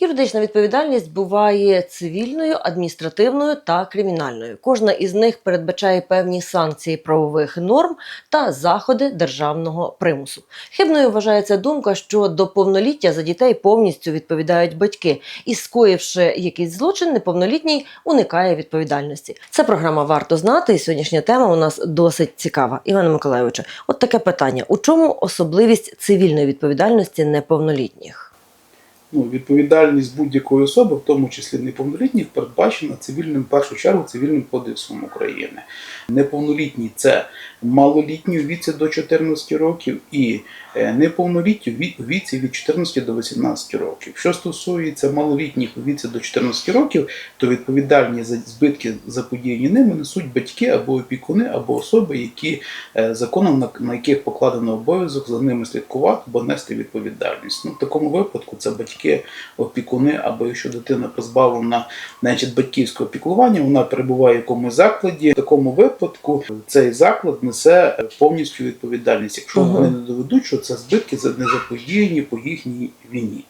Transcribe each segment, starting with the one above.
Юридична відповідальність буває цивільною, адміністративною та кримінальною. Кожна із них передбачає певні санкції правових норм та заходи державного примусу. Хибною вважається думка, що до повноліття за дітей повністю відповідають батьки, і скоївши якийсь злочин, неповнолітній уникає відповідальності. Це програма варто знати. І сьогоднішня тема у нас досить цікава. Іване Миколайовичу, от таке питання: у чому особливість цивільної відповідальності неповнолітніх? Ну, відповідальність будь-якої особи, в тому числі неповнолітніх, передбачена цивільним в першу чергу цивільним кодексом України. Неповнолітні це малолітні у віці до 14 років і е, неповнолітні у віці від 14 до 18 років. Що стосується малолітніх у віці до 14 років, то відповідальні за збитки заподіяні ними несуть батьки або опікуни, або особи, які е, законом на яких покладено обов'язок за ними слідкувати або нести відповідальність. Ну, в такому випадку це батьки, опікуни, або якщо дитина позбавлена значить, батьківського опікування, вона перебуває в якомусь закладі. В такому випадку цей заклад несе повністю відповідальність, якщо Ага. вони не доведуть, що це збитки за- не заподіяні по їхній війні.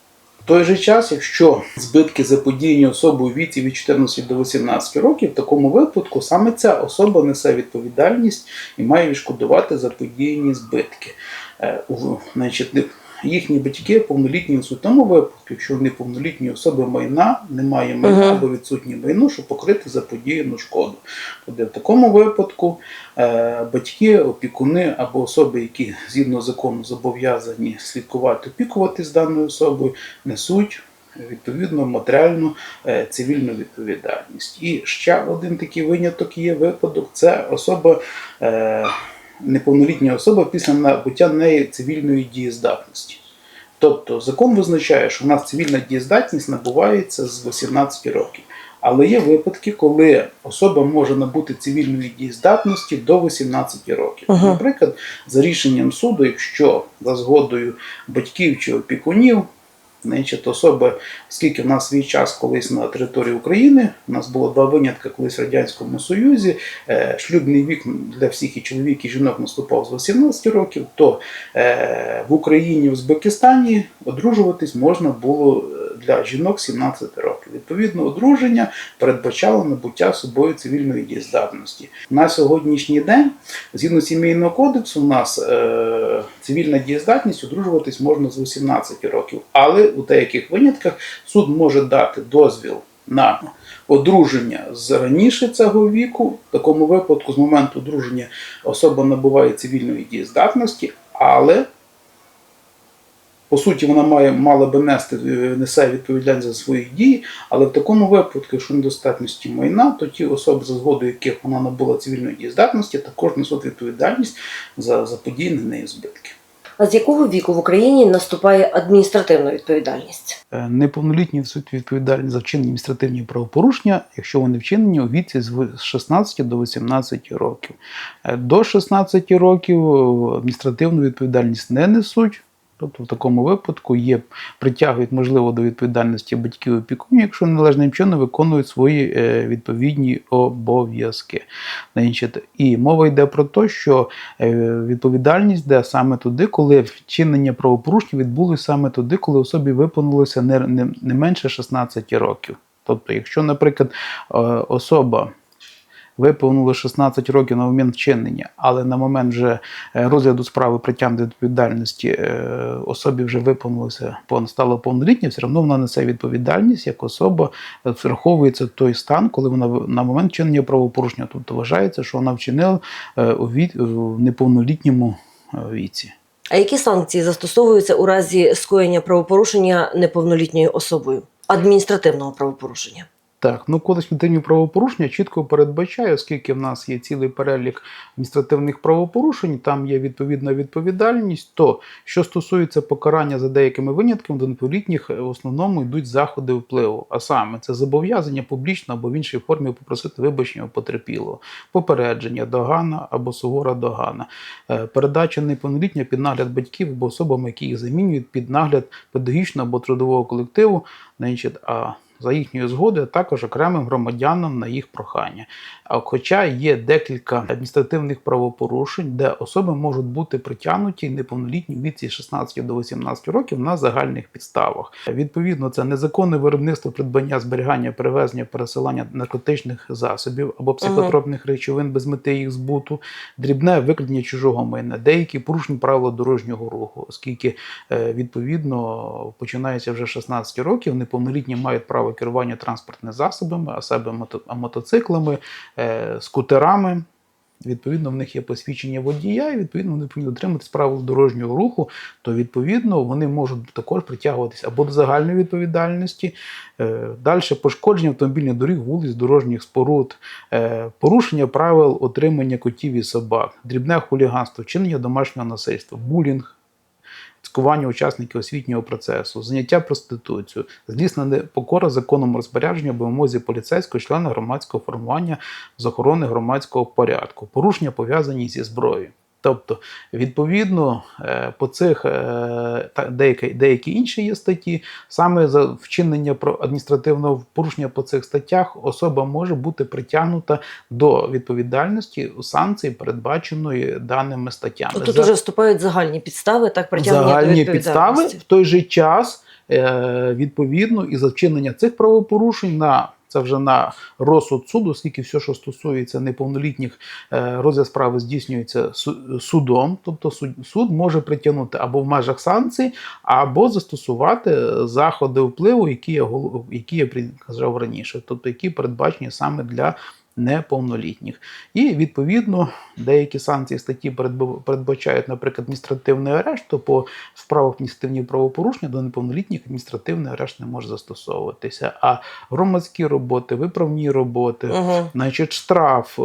В той же час, якщо збитки заподіяні особою у віці від 14 до 18 років, в такому випадку саме ця особа несе відповідальність і має відшкодувати заподіяні збитки. Е, Значить, їхні батьки повнолітні в тому випадку, якщо вони повнолітні особи майна, немає майна Мгм. або відсутнє майно, щоб покрити заподіяну шкоду. Тобто в такому випадку е, батьки, опікуни або особи, які згідно закону зобов'язані слідкувати, опікувати з даною особою, несуть відповідно матеріальну е, цивільну відповідальність. І ще один такий виняток є випадок: це особа. Е, Неповнолітня особа після набуття неї цивільної дієздатності. Тобто закон визначає, що в нас цивільна дієздатність набувається з 18 років. Але є випадки, коли особа може набути цивільної дієздатності до 18 років. Ага. Наприклад, за рішенням суду, якщо за згодою батьків чи опікунів, значить, особи, скільки в нас свій час колись на території України, у нас було два винятки колись в Радянському Союзі, е, шлюбний вік для всіх і чоловік, і жінок наступав з 18 років, то е, в Україні, в Узбекистані одружуватись можна було е, для жінок 17 років. Відповідно, одруження передбачало набуття собою цивільної дієздатності. На сьогоднішній день, згідно сімейного кодексу, у нас е, цивільна дієздатність одружуватись можна з 18 років, але у деяких винятках суд може дати дозвіл на одруження з раніше цього віку. В такому випадку, з моменту одруження особа набуває цивільної дієздатності, але по суті, вона має мала би нести е, несе відповідальність за свої дії, але в такому випадку, якщо недостатності майна, то ті особи, за згодою яких вона набула цивільної дієздатності, також несуть відповідальність за заподіяні нею збитки. А з якого віку в Україні наступає адміністративна відповідальність? Е, Неповнолітні несуть відповідальність за вчинені адміністративні правопорушення, якщо вони вчинені у віці з ви- 16 до 18 років. Е, До 16 років адміністративну відповідальність не несуть. Тобто в такому випадку є притягують можливо до відповідальності батьків опікунів, якщо належним чином виконують свої е, відповідні обов'язки. І мова йде про те, що е, відповідальність йде саме туди, коли вчинення правопорушення відбулося саме туди, коли особі виповнилося не, не, не менше 16 років. Тобто, якщо, наприклад, е, особа виповнило 16 років на момент вчинення, але на момент вже е, розгляду справи притягнення відповідальності е, особі вже виповнилося стало повнолітня, все одно вона несе відповідальність як особа, е, враховується той стан, коли вона на момент вчинення правопорушення. Тобто вважається, що вона вчинила у неповнолітньому віці. А які санкції застосовуються у разі скоєння правопорушення неповнолітньою особою? Адміністративного правопорушення? Так, ну кодекс адміністративних правопорушення чітко передбачає, оскільки в нас є цілий перелік адміністративних правопорушень, там є відповідна відповідальність. То що стосується покарання за деякими винятками, до неповнолітніх в основному йдуть заходи впливу. А саме це зобов'язання публічно або в іншій формі попросити вибачення у потерпілого, попередження, догана або сувора догана, Е, передача неповнолітня під нагляд батьків або особами, які їх замінюють під нагляд педагогічного або трудового колективу. Значить, а за їхньої згоди, а також окремим громадянам на їх прохання. А хоча є декілька адміністративних правопорушень, де особи можуть бути притягнуті неповнолітні віці 16 до 18 років на загальних підставах. Відповідно, це незаконне виробництво, придбання, зберігання, перевезення, пересилання наркотичних засобів або психотропних речовин без мети їх збуту, дрібне викрадення чужого майна, деякі порушені правила дорожнього руху, оскільки е, відповідно починається вже 16 років, неповнолітні мають право керування транспортними засобами, а себе мото- мотоциклами, е, скутерами. Відповідно, в них є посвідчення водія, і відповідно вони повинні дотримуватись правил дорожнього руху, то відповідно вони можуть також притягуватися або до загальної відповідальності, е, далі пошкодження автомобільних доріг, вулиць, дорожніх споруд, е, порушення правил отримання котів і собак, дрібне хуліганство, вчинення домашнього насильства, булінг, цькування учасників освітнього процесу, заняття проституцією, злісна непокора законом розпорядження або вимозі поліцейського члена громадського формування з охорони громадського порядку, порушення пов'язані зі зброєю. Тобто, відповідно, е, по цих е, та деякі, деякі інші є статті, саме за вчинення про адміністративного порушення по цих статтях особа може бути притягнута до відповідальності у санкції, передбаченої даними статтями. Тут За- вже вступають загальні підстави, так притягнення до загальні підстави в той же час е, відповідно і за вчинення цих правопорушень на це вже на розсуд суду, оскільки все, що стосується неповнолітніх, е, розгляд справи здійснюється судом, тобто суд, може притягнути або в межах санкцій, або застосувати заходи впливу, які я які я казав раніше, тобто які передбачені саме для неповнолітніх. І відповідно деякі санкції статті передбачають, наприклад, адміністративний арешт, то по справах адміністративні правопорушення до неповнолітніх адміністративний арешт не може застосовуватися. А громадські роботи, виправні роботи, Угу. значить, штраф е,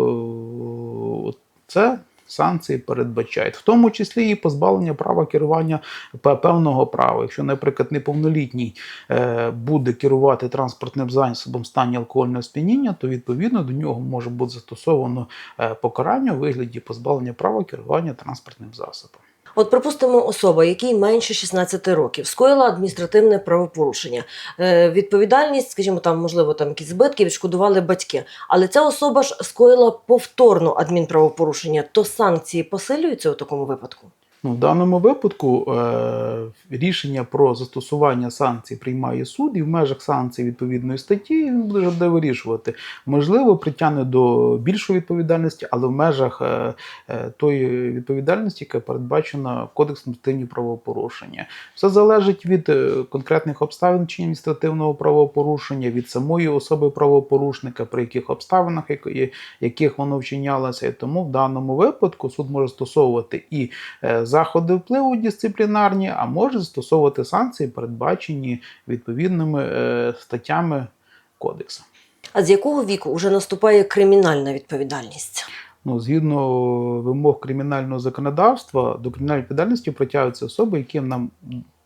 це. Санкції передбачають, в тому числі і позбавлення права керування певного права. Якщо, наприклад, неповнолітній е, буде керувати транспортним засобом стані алкогольного сп'яніння, то відповідно до нього може бути застосовано е, покарання у вигляді позбавлення права керування транспортним засобом. От, припустимо, особа, якій менше 16 років, скоїла адміністративне правопорушення. Е, відповідальність, скажімо, там, можливо, там якісь збитки відшкодували батьки. Але ця особа ж скоїла повторно адмінправопорушення, то санкції посилюються у такому випадку. Ну, в даному випадку е, рішення про застосування санкцій приймає суд, і в межах санкцій відповідної статті він буде вирішувати. Можливо, притягне до більшої відповідальності, але в межах е, е, тої відповідальності, яка передбачена Кодексом адміністративні правопорушення. Все залежить від е, конкретних обставин чи адміністративного правопорушення, від самої особи правопорушника, при яких обставинах яких воно вчинялося. І тому в даному випадку суд може стосовувати і е, заходи впливу дисциплінарні, а може застосовувати санкції, передбачені відповідними е, статтями кодексу. А з якого віку вже наступає кримінальна відповідальність? Ну, згідно вимог кримінального законодавства, до кримінальної відповідальності притягуються особи, яким на,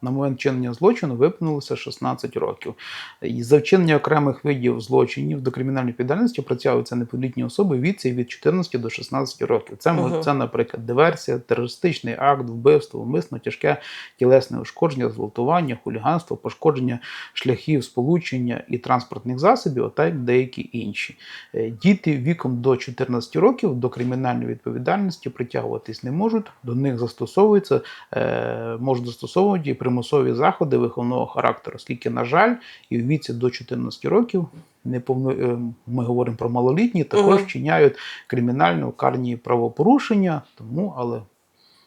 на момент вчинення злочину виповнилося 16 років. І за вчинення окремих видів злочинів до кримінальної відповідальності притягуються неповнолітні особи в віці від 14 до 16 років. Це, Мгм. це наприклад, диверсія, терористичний акт, вбивство, умисно тяжке тілесне ушкодження, зґвалтування, хуліганство, пошкодження шляхів сполучення і транспортних засобів, а так деякі інші. Е, Діти віком до 14 років до кримінальної відповідальності притягуватись не можуть. До них застосовуються, е, можуть застосовувати і примусові заходи виховного характеру, оскільки, на жаль, і в віці до 14 років неповно, е, ми говоримо про малолітні, також вчиняють кримінально карні правопорушення. Тому, але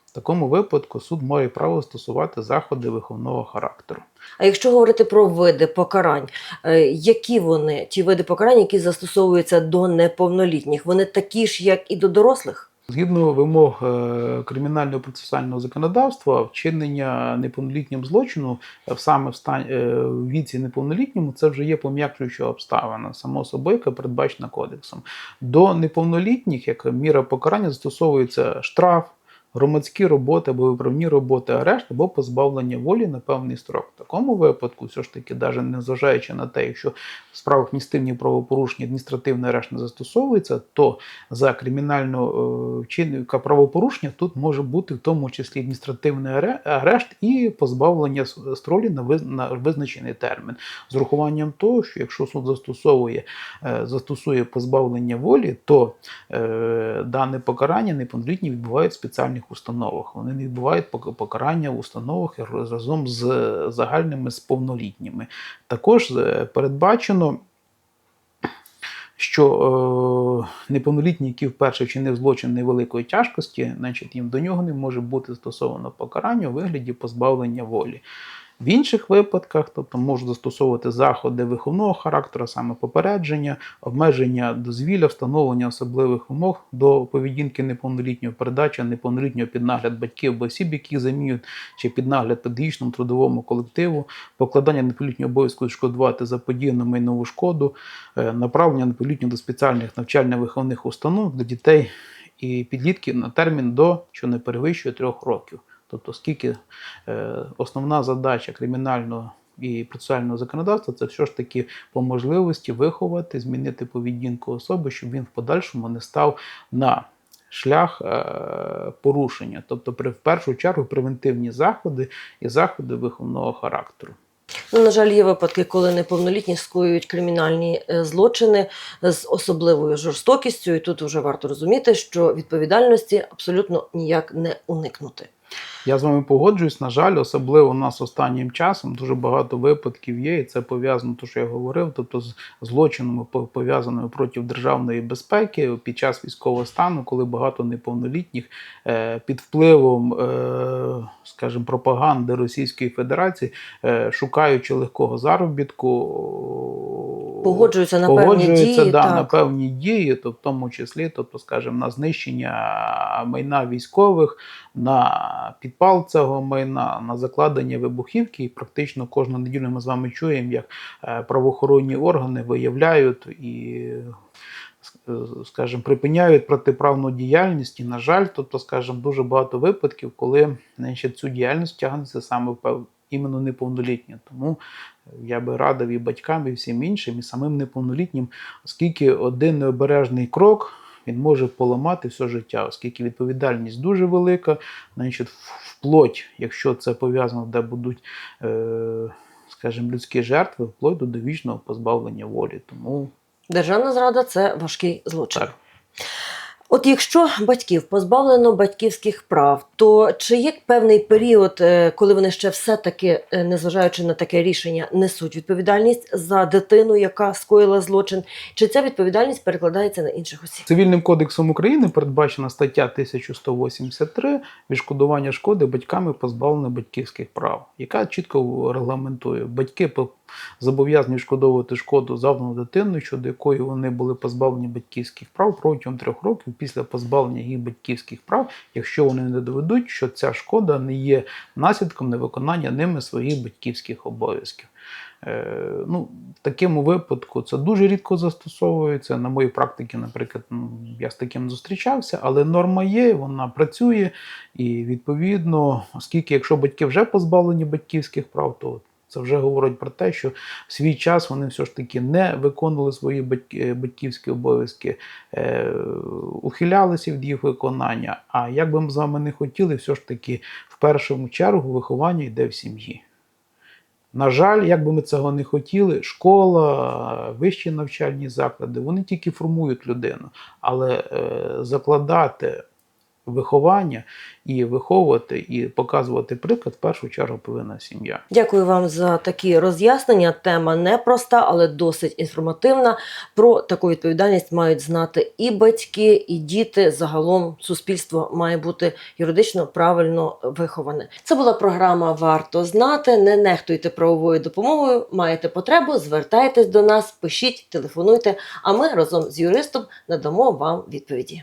в такому випадку суд має право стосувати заходи виховного характеру. А якщо говорити про види покарань, е, які вони, ті види покарань, які застосовуються до неповнолітніх, вони такі ж, як і до дорослих? Згідно вимог е, кримінального процесуального законодавства, вчинення неповнолітнім злочину в саме в стані е, в віці неповнолітньому, це вже є пом'якшуюча обставина, само собою, яка передбачена кодексом. До неповнолітніх, як міра покарання, застосовується штраф. Громадські роботи або виправні роботи, арешт або позбавлення волі на певний строк. В такому випадку, все ж таки, навіть не зважаючи на те, якщо в справах адміністративні правопорушення адміністративний арешт не застосовується, то за кримінальну е, вчинка правопорушення тут може бути в тому числі адміністративний арешт і позбавлення стролі на виз- визначений термін. З урахуванням того, що якщо суд застосовує, е, застосує позбавлення волі, то е, дане покарання неповнолітні відбувають в спеціальних установах. Вони не відбувають покарання в установах разом з загальними з повнолітніми. Також е, передбачено. Що е, неповнолітній, який вперше вчинив злочин невеликої тяжкості, значить їм до нього не може бути застосовано покарання у вигляді позбавлення волі. В інших випадках, тобто можуть застосовувати заходи виховного характеру, саме попередження, обмеження дозвілля, встановлення особливих вимог до поведінки неповнолітнього, передача неповнолітнього під нагляд батьків або осіб, які замінюють, чи під нагляд педагогічному трудовому колективу, покладання неповнолітнього обов'язку відшкодувати заподіяну майнову шкоду, е, направлення неповнолітнього до спеціальних навчально-виховних установ для дітей і підлітків на термін до що не перевищує трьох років. Тобто, скільки е, основна задача кримінального і процесуального законодавства це все ж таки по можливості виховати, змінити поведінку особи, щоб він в подальшому не став на шлях е, порушення, тобто при в першу чергу превентивні заходи і заходи виховного характеру. Ну, на жаль, є випадки, коли неповнолітні скоюють кримінальні е, злочини з особливою жорстокістю, і тут вже варто розуміти, що відповідальності абсолютно ніяк не уникнути. Я з вами погоджуюсь. На жаль, особливо у нас останнім часом дуже багато випадків є, і це пов'язано, то що я говорив, тобто з злочинами пов'язаними проти державної безпеки під час військового стану, коли багато неповнолітніх е, під впливом, е, скажімо, пропаганди Російської Федерації, е, шукаючи легкого заробітку, Погоджуються на певні дії. да, так. на певні дії, то в тому числі, тобто, скажімо, на знищення майна військових, на підпал цього майна, на закладення вибухівки. І практично кожну неділю ми з вами чуємо, як е, правоохоронні органи виявляють і. Скажімо, припиняють протиправну діяльність, і, на жаль, тобто, скажімо, дуже багато випадків, коли значить, цю діяльність тягнеться саме іменно неповнолітні. Тому я би радив і батькам, і всім іншим, і самим неповнолітнім, оскільки один необережний крок він може поламати все життя, оскільки відповідальність дуже велика, значить, вплоть, якщо це пов'язано, де будуть, е, скажімо, людські жертви, вплоть до довічного позбавлення волі. Тому Державна зрада це важкий злочин. так. От якщо батьків позбавлено батьківських прав, то чи є певний період, е, коли вони ще все-таки, е, незважаючи на таке рішення, несуть відповідальність за дитину, яка скоїла злочин, чи ця відповідальність перекладається на інших осіб? Цивільним кодексом України передбачена стаття 1183 відшкодування шкоди батьками позбавлення батьківських прав, яка чітко регламентує батьки зобов'язані відшкодовувати шкоду завдану дитиною, щодо якої вони були позбавлені батьківських прав протягом трьох років після позбавлення їх батьківських прав, якщо вони не доведуть, що ця шкода не є наслідком невиконання ними своїх батьківських обов'язків. Е, ну, в такому випадку це дуже рідко застосовується. На моїй практиці, наприклад, ну, я з таким зустрічався, але норма є, вона працює, і відповідно, оскільки якщо батьки вже позбавлені батьківських прав, то це вже говорить про те, що в свій час вони все ж таки не виконували свої батьки- батьківські обов'язки, е, ухилялися від їх виконання. А як би ми з вами не хотіли, все ж таки в першу чергу виховання йде в сім'ї. На жаль, як би ми цього не хотіли, школа, вищі навчальні заклади, вони тільки формують людину, але е, закладати виховання і виховувати, і показувати приклад, в першу чергу повинна сім'я. Дякую вам за такі роз'яснення. Тема непроста, але досить інформативна. Про таку відповідальність мають знати і батьки, і діти. Загалом суспільство має бути юридично правильно виховане. Це була програма Варто знати. Не нехтуйте правовою допомогою. Маєте потребу, звертайтесь до нас, пишіть, телефонуйте. А ми разом з юристом надамо вам відповіді.